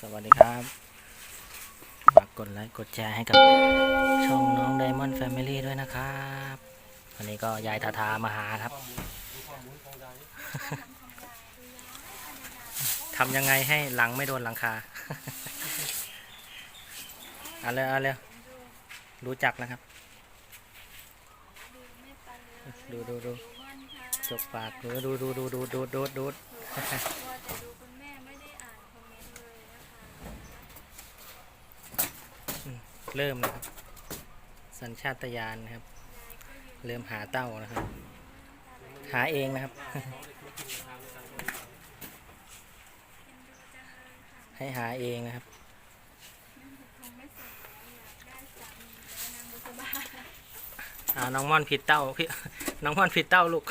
สวัสดีครับ ฝากกดไลค์กดแชร์ให้กับช่องน้อง Diamond Family ด้วยนะครับ วันนี้ก็ยายทาทามาหาครับ ทำยังไงให้หลังไม่โดนหลังคา เอาเลยเอาเลยรู้จักนะครับ ดูดูดูจกปากดูดูดูดูดูดูดูดู ว่าจะดูคุณแม่ไม่ได้อ่านคอมเมนต์เลยนะคะ เริ่มนะครับ สัญชาตญาณนะครับ เริ่มหาเต้านะครับ หาเองนะครับ ให้หาเองนะครับน้อ่าน้องม่อนผิดเต้าพี่น้องม่อนผิดเต้าลูก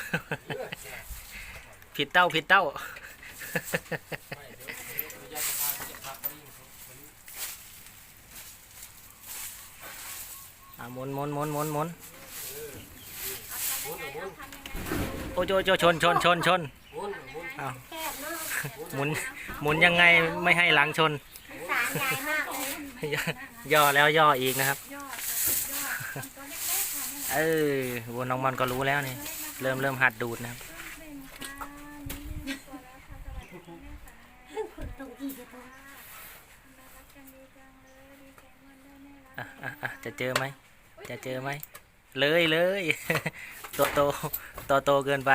ผิดเต้าผิดเต้า หมุนหมุนหมุนหมุนหมุนโอ้โอ้โอ้ยชนชนชนชนอ้าวหมุนหมุนยังไงไม่ให้หลังชนย่อแล้วย่ออีกนะครับ เออวัวน้องมันก็รู้แล้วนี่ เริ่มเริ่มหัดดูดนะครับจะเจอไหม จะเจอไหมเลยเลยตัวโตตัวโตเกินไป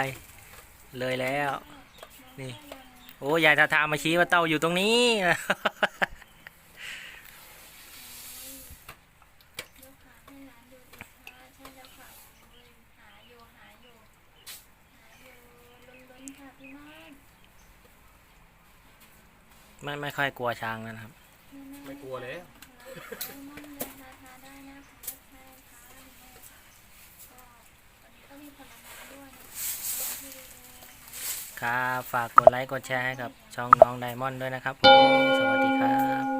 เลยแล้ว นี่โอ้ยายทาทามาชี้ว่าเต้าอยู่ตรงนี้ ไม่ไม่ค่อยกลัวช้างนะครับ ไม่กลัวเลย พี่ม่อนเดินทาทาได้นะคะใช่ค่ะนี่ค่ะก็วันนี้ก็มีผลไม้ด้วยนะคะที่ดูแลนะ ครับ ฝากกดไลค์กดแชร์ให้กับช่องน้องไดมอนด์ด้วยนะครับ สวัสดีครับ